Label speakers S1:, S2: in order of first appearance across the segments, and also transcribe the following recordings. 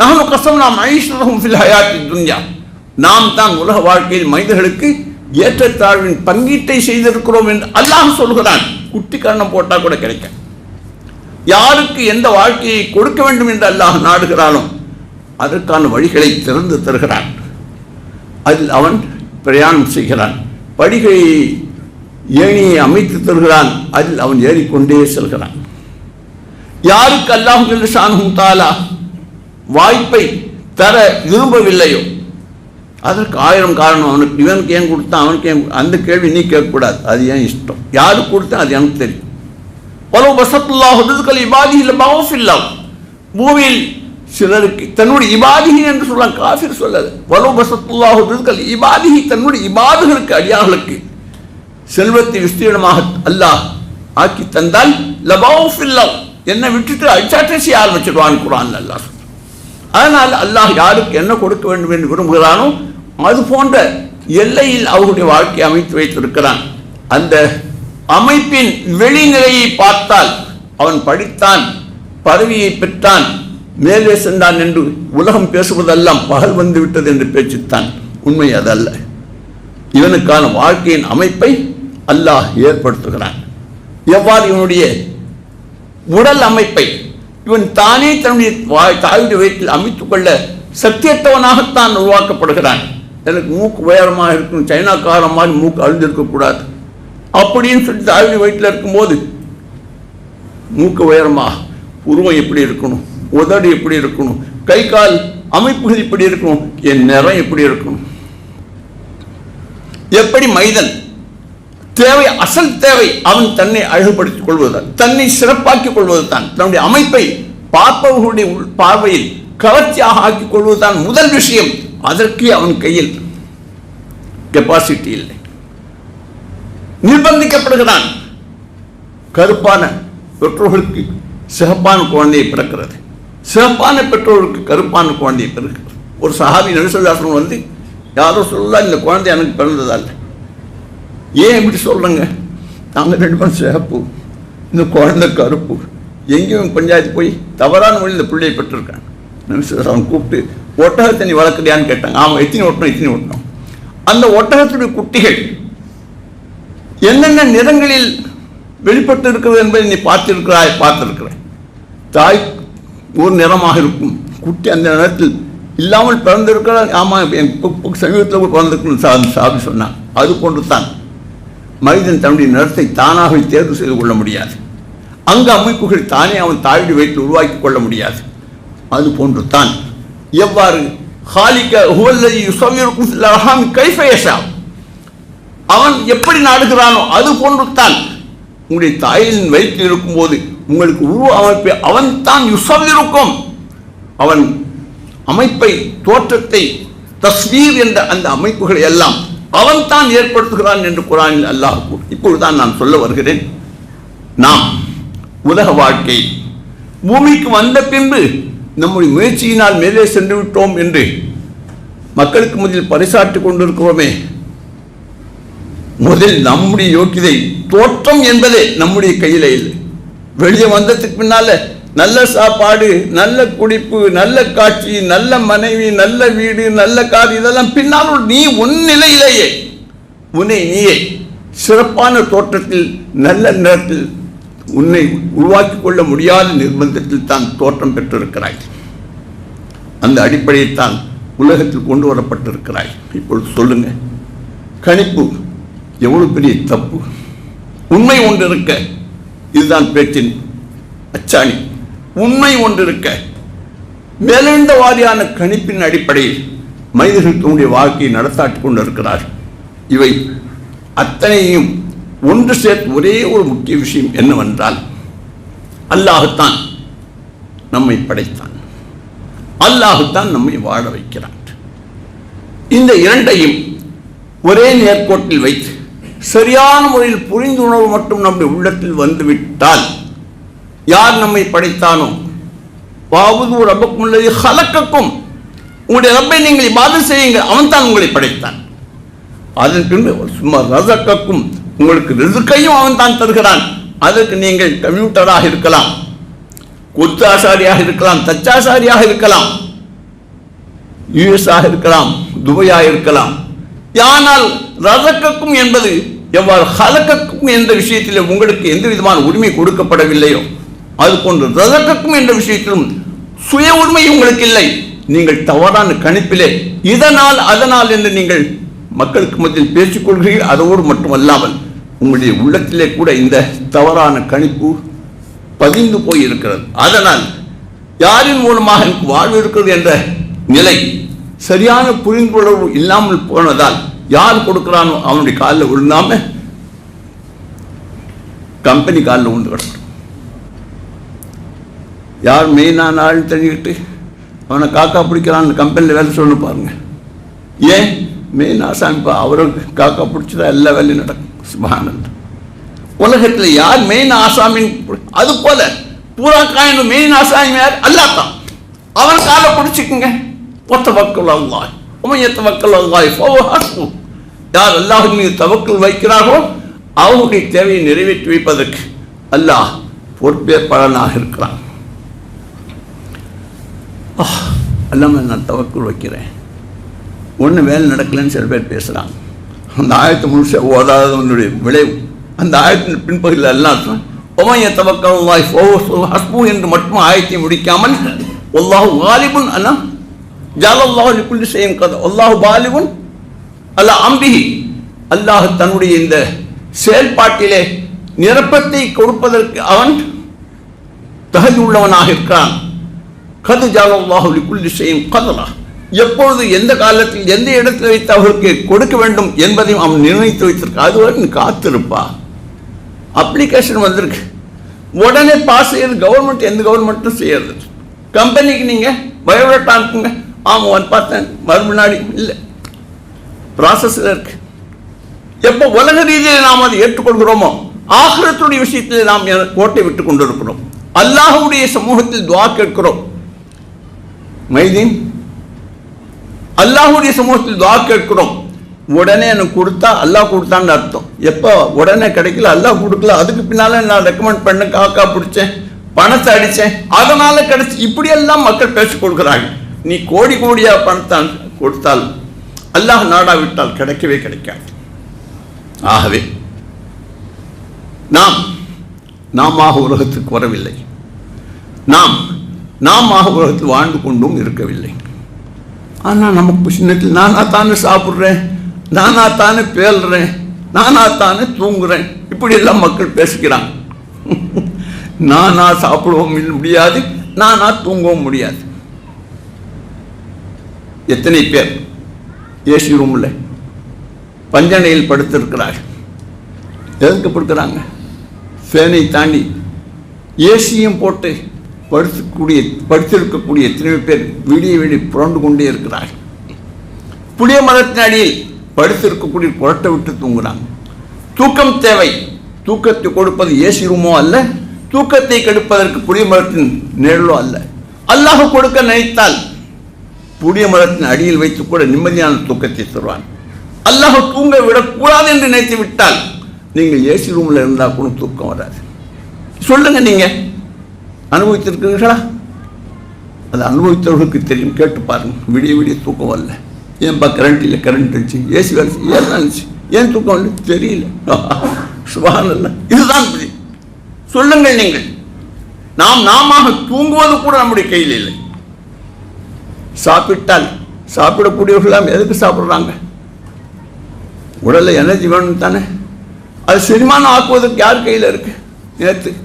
S1: நஹனு கசம் நாம் ஃபில் ஹயாத்தி துன்யா. நாம் தான் உலக வாழ்க்கையில் மனிதர்களுக்கு ஏற்றத்தாழ்வின் பங்கீட்டை செய்திருக்கிறோம் என்று அல்லாஹ் சொல்கிறான். குட்டி கண்ணம் போட்டா கூட கிடைக்கும் யாருக்கு எந்த வாழ்க்கையை கொடுக்க வேண்டும் என்று அல்லாஹ் நாடுகிறானோ அதற்கான வழிகளை திறந்து தருகிறான். அதில் அவன் பிரயாணம் செய்கிறான். படிகளை ஏணியை அமைத்து தருகிறான். அதில் அவன் ஏறிக்கொண்டே செல்கிறான். யாருக்கு அல்லாஹ் ஷானும் தாலா வாய்ப்பை தர விரும்பவில்லையோ? அதற்கு ஆயிரம் காரணம். அவனுக்கு இவனுக்கு ஏன் கொடுத்தான்? அவனுக்கு ஏன் அந்த கேள்வி நீ கேட்கக்கூடாது. அது ஏன் இஷ்டம்? யாருக்கு கொடுத்தா அது எனக்கு தெரியும். பலவு பசத்துல்லாஹ் இல்லை இபாதியில் பவஃபில்லாம் பூமியில் சிலருக்கு தன்னுடைய இபாதிகி என்று சொல்லலாம் காஃபிர் சொல்லது பலவு பசத்துல்லாஹ் ரிஸ்கல் இபாதிகி தன்னுடைய இபாதுகளுக்கு அடியார்களுக்கு செல்வத்தை விஸ்தீர்ணமாக அல்லாஹ் ஆக்கி தந்தால் லபாஃபில்லாம் என்னை விட்டுட்டு அச்சாட்டை செய்ய ஆரம்பிச்சிடுவான் குரான் அல்லாஹ். அதனால் அல்லாஹ் யாருக்கு என்ன கொடுக்க வேண்டும் என்று விரும்புகிறானோ அது போன்ற எல்லையில் அவருடைய வாழ்க்கையை அமைத்து வைத்திருக்கிறான். அந்த அமைப்பின் வெளிநிலையை பார்த்தால் அவன் படித்தான் பதவியை பெற்றான் மேலே சென்றான் என்று உலகம் பேசுவதெல்லாம் பகல் வந்து விட்டது என்று பேச்சுத்தான். உண்மை அதல்ல. இவனுக்கான வாழ்க்கையின் அமைப்பை அல்லாஹ் ஏற்படுத்துகிறான். எவ்வாறு இவனுடைய உடல் அமைப்பை இவன் தானே தன்னுடைய தாயுடைய வயிற்றில் அமைத்துக் கொள்ள சத்தியத்தவனாகத்தான் உருவாக்கப்படுகிறான். எனக்கு மூக்கு உயரமாக இருக்கணும் சைனாக்காரன் மாதிரி மூக்கு அழுந்திருக்கக்கூடாது அப்படின்னு சொல்லி தாயுடைய வயிற்றில் இருக்கும்போது மூக்கு உயரமா உருவம் எப்படி இருக்கணும் உதடு எப்படி இருக்கணும் கை கால் அமைப்புகள் எப்படி இருக்கணும் என் நிறம் எப்படி இருக்கணும். எப்படி மைதன் தேவை அசல் தேவை அவன் தன்னை அழகுபடுத்திக் கொள்வதுதான். தன்னை சிறப்பாக்கிக் கொள்வதுதான். தன்னுடைய அமைப்பை பார்ப்பவர்களுடைய உள் பார்வையில் கவர்ச்சியாக ஆக்கிக் கொள்வதுதான் முதல் விஷயம். அதற்கு அவன் கையில் கெப்பாசிட்டி இல்லை. நிர்பந்திக்கப்படுகிறான். கருப்பான பெற்றோர்களுக்கு சிகப்பான குழந்தையை பிறக்கிறது. சிகப்பான பெற்றோருக்கு கருப்பான குழந்தையை பிறக்கிறது. ஒரு சஹாபி நடுசல்லாசனம் வந்து யாரோ சொல்லலாம் இந்த குழந்தை எனக்கு பிறந்ததல்ல ஏன் இப்படி சொல்கிறேங்க நாங்கள் ரெண்டு பேரும் சிகப்பு இந்த குழந்தை கருப்பு. எங்கேயும் பஞ்சாயத்து போய் தவறான வழியில் இந்த பிள்ளையை பெற்றிருக்காங்க. அவன் கூப்பிட்டு ஒட்டகத்தை நீ வளர்க்குறியான்னு கேட்டாங்க. ஆமாம் எத்தனை ஒட்டணும் எத்தனை ஒட்டணும் அந்த ஒட்டகத்துடைய குட்டிகள் என்னென்ன நிறங்களில் வெளிப்பட்டு இருக்கிறது என்பதை நீ பார்த்திருக்கிறாய் பார்த்திருக்கிறாய் தாய் ஒரு நிறமாக இருக்கும். குட்டி அந்த நேரத்தில் இல்லாமல் பிறந்திருக்கிறார் ஆமாம் என் சமீபத்தில் பிறந்திருக்கணும் சா சாபி சொன்னான். அது போன்று தான் மனிதன் தன்னுடைய நிறத்தை தானாகவே தேர்வு செய்து கொள்ள முடியாது. அங்கு அமைப்புகள் தானே அவன் தாயுடைய வயிற்று உருவாக்கி கொள்ள முடியாது. அது போன்று தான் எவ்வாறு ஹாலிக்க அவன் எப்படி நாடுகிறானோ அது போன்று தான் உங்களுடைய தாயின் வயிற்றில் இருக்கும்போது உங்களுக்கு உருவ அமைப்பை அவன் தான் யுசவ்விருக்கும் அவன் அமைப்பை தோற்றத்தை தஸ்வீர் என்ற அந்த அமைப்புகளை எல்லாம் அவன் தான் ஏற்படுத்துகிறான் என்று குரானில் அல்லாஹ் இப்பொழுதுதான் நான் சொல்ல வருகிறேன். நாம் உலக வாழ்க்கை பூமிக்கு வந்த பின்பு நம்முடைய முயற்சியினால் மேலே சென்று விட்டோம் என்று மக்களுக்கு முதலில் பரிசாற்றிக் கொண்டிருக்கிறோமே. முதல் நம்முடைய யோக்கியதை தோற்றம் என்பதே நம்முடைய கையில இல்லை. வெளியே வந்ததுக்கு பின்னால நல்ல சாப்பாடு நல்ல குடிப்பு நல்ல காட்சி நல்ல மனைவி நல்ல வீடு நல்ல கார் இதெல்லாம் பின்னால் நீ உன் நிலையிலேயே. உன்னை நீயே. சிறப்பான தோற்றத்தில் நல்ல நேரத்தில் உன்னை உருவாக்கிக் கொள்ள முடியாத நிர்பந்தத்தில் தான் தோற்றம் பெற்றிருக்கிறாய். அந்த அடிப்படையில் தான் உலகத்தில் கொண்டு வரப்பட்டிருக்கிறாய். இப்பொழுது சொல்லுங்க. கணிப்பு எவ்வளவு பெரிய தப்பு. உண்மை ஒன்று இருக்க இதுதான் பேச்சின் அச்சாணி. உண்மை ஒன்று இருக்க மேலெழுந்த வாரியான கணிப்பின் அடிப்படையில் மனிதர்கள் தன்னுடைய வாழ்க்கையை நடத்தாட்டிக் கொண்டிருக்கிறார் இவை அத்தனையும் ஒன்று சேர்த்து ஒரே ஒரு முக்கிய விஷயம் என்னவென்றால் அல்லாஹுத்தான் நம்மை படைத்தான். அல்லாஹுத்தான் நம்மை வாழ வைக்கிறான். இந்த இரண்டையும் ஒரே நேர்கோட்டில் வைத்து சரியான முறையில் புரிந்துணர்வு மட்டும் நம்முடைய உள்ளத்தில் வந்துவிட்டால் யார் நம்மை படைத்தானோ? வாவுது ரப்பக்கும் உள்ளது ஹலக்கக்கும். உங்களுடைய ரப்பை நீங்கள் இபாதத் செய்யுங்கள் அவன் தான் உங்களை படைத்தான். அதன் சும்மா ரசக்கக்கும் உங்களுக்கு ரிசுக்கையும் அவன் தான் தருகிறான். அதற்கு நீங்கள் கம்ப்யூட்டராக இருக்கலாம் கொத்தாசாரியாக இருக்கலாம் தச்சாசாரியாக இருக்கலாம் யுஎஸ்ஆக இருக்கலாம் துபாயாக இருக்கலாம். ஆனால் ரசக்கக்கும் என்பது எவ்வாறு ஹலக்கக்கும் என்ற விஷயத்தில் உங்களுக்கு எந்த விதமான உரிமை கொடுக்கப்படவில்லையோ அது போன்ற ரதக்கும் என்ற விஷயத்திலும் சுய உண்மை உங்களுக்கு இல்லை. நீங்கள் தவறான கணிப்பிலே இதனால் அதனால் என்று நீங்கள் மக்களுக்கு மத்தியில் பேசிக்கொள்கிறீர்கள் அதோடு மட்டுமல்லாமல் உங்களுடைய உள்ளத்திலே கூட இந்த தவறான கணிப்பு பதிந்து போய் இருக்கிறது அதனால் யாரின் மூலமாக எனக்கு வாழ்வு இருக்கிறது என்ற நிலை சரியான புரிந்துணர்வு இல்லாமல் போனதால் யார் கொடுக்கிறானோ அவனுடைய காலில் விழுந்தாம கம்பெனி காலில் விழுந்து கிடக்கும். யார் மெயினான ஆள் தெரிஞ்சுக்கிட்டு அவனை காக்கா பிடிக்கிறான்னு கம்பெனியில் வேலை சொல்லு பாருங்கள் ஏன்? மெயின் ஆசாமிப்பா அவருக்கு காக்கா பிடிச்சதா எல்லா வேலையும் நடக்கும். சுபானந்த். உலகத்தில் யார் மெயின் ஆசாமின் அது போல பூரா காயின் மெயின் ஆசாமி யார்? அல்லாத்தான் அவன் காலை பிடிச்சிக்குங்க. ஒத்த மக்கள் அல்லாய் உமையத்த மக்கள் அல்லாய் யார் அல்லாஹ் மீது தவக்கல் வைக்கிறார்களோ அவர்களுடைய தேவையை நிறைவேற்றி வைப்பதற்கு அல்லாஹ் பொறுப்பேற்பாளனாக இருக்கிறான். அல்லாம நான் தவக்குள் வைக்கிறேன். ஒன்று வேலை நடக்கலைன்னு சில பேர் பேசுகிறாங்க அந்த ஆயத்தை முழுச ஓதாதவனுடைய விளைவு. அந்த ஆயத்தின் பின்பகுதியில் எல்லாம் ஒமைய தவக்கல் வாய் ஹஸ்பு என்று மட்டும் ஆயத்தை முடிக்காமல் ஒல்லாஹு வாலிபுன் அல்ல ஜாலல்லாஹு லிக்குல்லி செய்யும் கதை ஒல்லாஹு பாலிபுன் அல்ல அம்பிகி அல்லாஹ் தன்னுடைய இந்த செயல்பாட்டிலே நிரப்பத்தை கொடுப்பதற்கு அவன் தகுதி உள்ளவனாக இருக்கிறான். கது ஜாலல்லாஹு குல்லி செய்யும் கதலா எப்பொழுது எந்த காலத்தில் எந்த இடத்தில் வைத்து அவருக்கு கொடுக்க வேண்டும் என்பதையும் அவன் நிர்ணயித்து வைத்திருக்க அதுவரை வரைக்கும் காத்திருப்பா. அப்ளிகேஷன் வந்திருக்கு. உடனே பாஸ் செய்யறது கவர்மெண்ட் எந்த கவர்மெண்ட்டும் செய்யறது கம்பெனிக்கு நீங்கள் பயோடேட்டா இருக்குங்க ஆமாம் வந்து பார்த்தேன். மறுமுன்னாடி இல்லை. ப்ராசஸில் இருக்கு. எப்போ உலக ரீதியில் நாம் அதை ஏற்றுக்கொள்கிறோமோ ஆகிரத்துடைய விஷயத்தில் நாம் கோட்டை விட்டு கொண்டிருக்கிறோம். அல்லாஹுடைய சமூகத்தில் துவா கேட்கிறோம். மைதீன் அல்லாஹுடைய சமூகத்தில் துவா கேட்கிறோம். உடனே எனக்கு கொடுத்தா அல்லாஹ் கொடுத்தான்னு அர்த்தம். எப்போ? உடனே கிடைக்கல அல்லாஹ் கொடுக்கல. அதுக்கு பின்னால நான் ரெக்கமெண்ட் பண்ண காக்கா பிடிச்சேன் பணத்தை அடித்தேன் அதனால கிடைச்சி இப்படியெல்லாம் மக்கள் பேசிக் கொடுக்குறாங்க நீ கோடி கோடியா பணத்தை கொடுத்தால் அல்லாஹ் நாடா விட்டால் கிடைக்கவே கிடைக்காது. ஆகவே நாம் நாம உலகத்துக்கு வரவில்லை. நாம் நாம உலகத்தில் வாழ்ந்து கொண்டும் இருக்கவில்லை. ஆனால் நமக்கு சின்னத்தில் நானா தானே சாப்பிட்றேன் நானா தானே பேல்றேன் நானா தானே தூங்குறேன். இப்படி எல்லாம் மக்கள் பேசிக்கிறாங்க நானா சாப்பிடவும் முடியாது நானா தூங்கவும் முடியாது. எத்தனை பேர் ஏசி ரூமில் பஞ்சனையில் படுத்திருக்கிறார் எதுக்கு படுக்கிறாங்க ஃபேனை தாண்டி ஏசியும் போட்டு படுத்துக்கூடிய படுத்திருக்கக்கூடிய எத்தனையோ பேர் விடிய விடி புரண்டு கொண்டே இருக்கிறார்கள். புளிய மரத்தின் அடியில் படுத்திருக்கக்கூடிய புரட்டை விட்டு தூங்குறாங்க. தூக்கம் தேவை. தூக்கத்தை கொடுப்பது ஏசி ரூமோ அல்ல தூக்கத்தை கெடுப்பதற்கு புளிய மரத்தின் நிழலோ அல்ல. அல்லாஹ் கொடுக்க நினைத்தால் புளிய மரத்தின் அடியில் வைத்து கூட நிம்மதியான தூக்கத்தை தருவான். அல்லாஹ் தூங்க விடக்கூடாது என்று நினைத்து விட்டால் நீங்கள் ஏசி ரூமில் இருந்தால் கூட தூக்கம் வராது. சொல்லுங்க நீங்கள் அனுபவித்திருக்கிறீர்களா? அது அனுபவித்தவர்களுக்கு தெரியும். கேட்டு பாருங்க. விடிய விடிய தூக்கம் வரல. ஏன்பா கரண்ட் இல்லை கரண்ட் இருந்துச்சு. ஏசி வேலை ஏன் இருந்துச்சு? ஏன் தூக்கம் வரல? தெரியல. சுபானல்ல இதுதான் புதி சொல்லுங்கள் நீங்கள். நாம் நாம தூங்குவது கூட நம்முடைய கையில் இல்லை. சாப்பிட்டால் சாப்பிடக்கூடியவர்களாம் எதுக்கு சாப்பிட்றாங்க? உடலில் எனர்ஜி வேணும் தானே? அது செரிமானம் ஆக்குவதற்கு யார் கையில் இருக்கு? நேற்று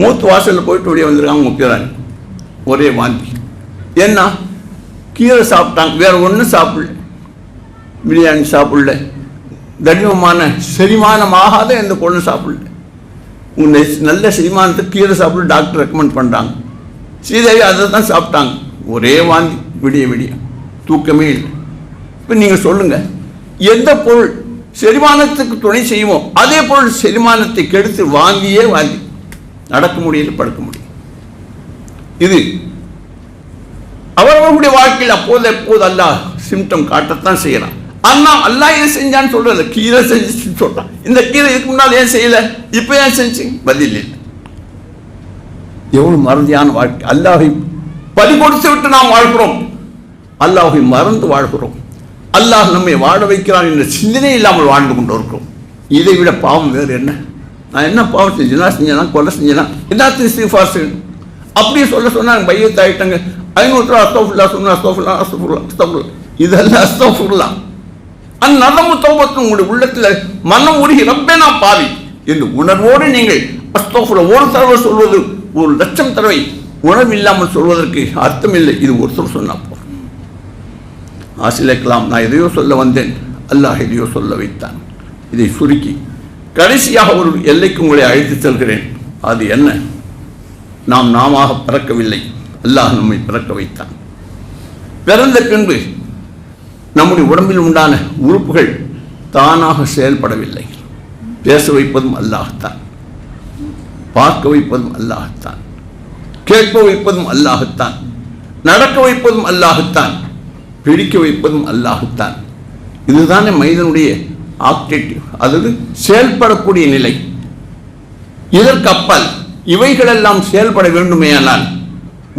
S1: மூத்து வாசலில் போயிட்டு வெளியே வந்திருக்காங்க முக்கியராணி ஒரே வாந்தி. ஏன்னா கீரை சாப்பிட்டாங்க. வேற ஒன்றும் சாப்பிடல. பிரியாணி சாப்பிடல. தடிமமான செரிமானம் ஆகாத எந்த பொருளும் சாப்பிடல. உன்னை நல்ல செரிமானத்துக்கு கீரை சாப்பிட டாக்டர் ரெக்கமெண்ட் பண்ணுறாங்க சீதேவி அதை தான் சாப்பிட்டாங்க. ஒரே வாந்தி. விடிய விடிய. தூக்கமே இல்லை. இப்போ நீங்கள் சொல்லுங்கள் எந்த பொருள் செரிமானத்துக்கு துணை செய்வோம் அதே பொருள் செரிமானத்தை கெடுத்து வாங்கியே வாங்கி நடக்க முடியல படுக்க முடியும். இது அவரவர்களுடைய வாழ்க்கையில் அப்போது எப்போது அல்லாஹ் சிம்டம் காட்டத்தான் செய்யறான் அண்ணா அல்லாஹ் இதை செஞ்சான்னு சொல்றல கீரை செஞ்சு சொல்றான். இந்த கீரை இதுக்கு முன்னால் ஏன் செய்யல? இப்போ ஏன் செஞ்சு? பதில் இல்லை. எவ்வளவு மறதியான வாழ்க்கை. அல்லாஹை பலி கொடுத்து விட்டு நாம் வாழ்கிறோம். அல்லாஹை மறந்து வாழ்கிறோம். அல்லாஹ் நம்மை வாழ வைக்கிறான் என்ற சிந்தனை இல்லாமல் வாழ்ந்து கொண்டு இருக்கிறோம் இதை விட பாவம் வேறு என்ன? நான் என்ன பாவம் செஞ்சேனா செஞ்சேனா கொலை செஞ்சேனா எல்லாத்தையும் இஸ்திஃபார் செய்யணும். அப்படியே சொல்ல சொன்னாங்க பையத்து ஆகிட்டாங்க ஐநூறு ரூபா அஸ்தோஃபுல்லா சொன்னா அஸ்தோஃபுல்லா அஸ்தோஃபுல்லா அஸ்தோஃபுல்லா இதெல்லாம் அஸ்தோஃபுல்லா அந்த நலமு தௌபத்து உங்களுடைய உள்ளத்தில் மனம் உருகி ரப்பே நான் பாவி. என்று உணர்வோடு நீங்கள் அஸ்தோஃபுல்லா ஒரு தடவை சொல்வது ஒரு லட்சம் தடவை உணர்வு இல்லாமல் சொல்வதற்கு அர்த்தம் இல்லை இது ஒருத்தர் சொன்னா போதும். ஆசிலேக்கலாம் நான் எதையோ சொல்ல வந்தேன். அல்லாஹ் எதையோ சொல்ல வைத்தான். இதை சுருக்கி கடைசியாக ஒரு எல்லைக்கு உங்களை அழைத்து செல்கிறேன். அது என்ன? நாம் நாம பிறக்கவில்லை. அல்லாஹ் நம்மை பிறக்க வைத்தான். பிறந்த பின்பு நம்முடைய உடம்பில் உண்டான உறுப்புகள் தானாக செயல்படவில்லை. பேச வைப்பதும் அல்லாஹத்தான் பார்க்க வைப்பதும் அல்லாஹ்தான். கேட்க வைப்பதும் அல்லாஹத்தான் நடக்க வைப்பதும் அல்லாஹத்தான் பிடிக்க வைப்பதும் அல்லாஹத்தான் இதுதானே மனிதனுடைய ஆக்டிவ் அதாவது செயல்படக்கூடிய நிலை. இதற்கப்பல் இவைகளெல்லாம் செயல்பட வேண்டுமேயானால்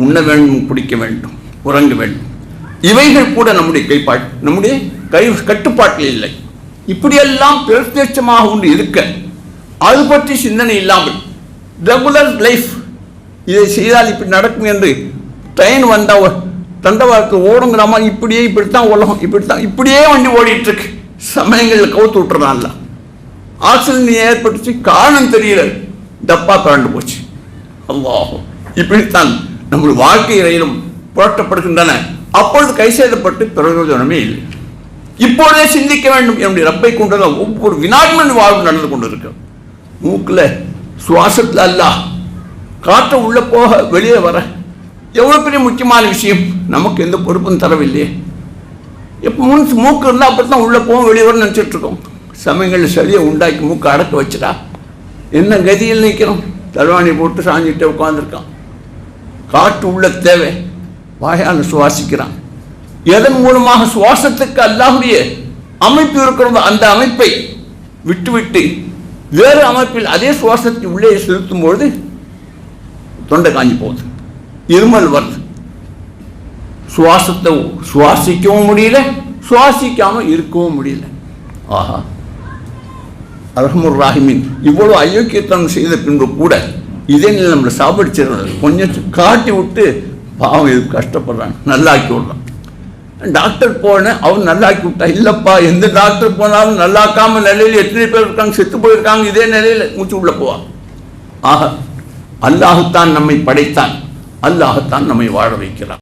S1: உண்ண வேண்டும் குடிக்க வேண்டும் உறங்க வேண்டும். இவைகள் கூட நம்முடைய கைப்பாட் நம்முடைய கை கட்டுப்பாட்டில் இல்லை. இப்படியெல்லாம் பிரத்யட்சமாக ஒன்று இருக்க அது பற்றி சிந்தனை இல்லாமல் ரெகுலர் லைஃப் இதை செய்தால் இப்படி நடக்கும் என்று ட்ரெயின் வந்தால் தண்டவாளத்தில் ஓடுங்கிற மாதிரி இப்படியே இப்படித்தான் உலகம் இப்படித்தான் இப்படியே வண்டி ஓடிட்டு இருக்கு. சமயங்களில் கவுத்து விட்டுறான்ல. ஆக்சிடென்ட் ஏற்பட்டுச்சு காரணம் தெரியல. டப்பா கரண்டு போச்சு. அல்லாஹ் இப்படித்தான் நம்முடைய வாழ்க்கை ரயிலும் புரட்டப்படுகின்றன. அப்பொழுது கை செய்தப்பட்டு பிரயோஜனமே இல்லை. இப்பொழுதே சிந்திக்க வேண்டும் என்னுடைய ரப்பை கொண்டு ஒவ்வொரு வினாடிமன் வாழ்வு நடந்து கொண்டிருக்கு மூக்கில் சுவாசத்தில் அல்ல. காற்று உள்ளே போக வெளியே வர. எவ்வளோ பெரிய முக்கியமான விஷயம் நமக்கு எந்த பொறுப்பும் தரவில்லையே. இப்போ முன் மூக்கு இருந்தால் அப்படி தான் உள்ளே போகும் வெளியே வர நினச்சிட்டு இருக்கோம். சமயங்களில் சளியை உண்டாக்கி மூக்கை அடக்க வச்சுட்டா என்ன கதியில் நிற்கிறோம்? தலவாணி போட்டு சாஞ்சிட்டு உட்காந்துருக்கான் காற்று உள்ள தேவை. வாயால் சுவாசிக்கிறான். எதன் மூலமாக சுவாசத்துக்கு அல்லாவுடைய அமைப்பு இருக்கிறதோ அந்த அமைப்பை விட்டுவிட்டு வேறு அமைப்பில் அதே சுவாசத்தை உள்ளே செலுத்தும் பொழுது தொண்டை காஞ்சி போகுது. இருமல் வருது. சுவாசத்தை சுவாசிக்கவும் முடியல சுவாசிக்காம இருக்கவும் முடியல. ஆஹா. அர்ஹமுர் ராஹிமின் இவ்வளவு அயோக்கியத்தனம் செய்த பின்பு கூட இதே நிலை நம்மளை சாப்பிடுச்சிடுறது கொஞ்சம் காட்டி விட்டு பாவம் இது கஷ்டப்படுறாங்க. நல்லாக்கி விடுறான். டாக்டர் போனேன் அவன் நல்லாக்கி விட்டா இல்லைப்பா எந்த டாக்டர் போனாலும் நல்லாக்காம நிலையில் எத்தனை பேர் இருக்காங்க செத்து போயிருக்காங்க இதே நிலையில் மூச்சு உள்ள போவான் ஆக அல்லாஹுத்தான் நம்மை படைத்தான். அல்லாஹுத்தான் நம்மை வாழ வைக்கிறான்.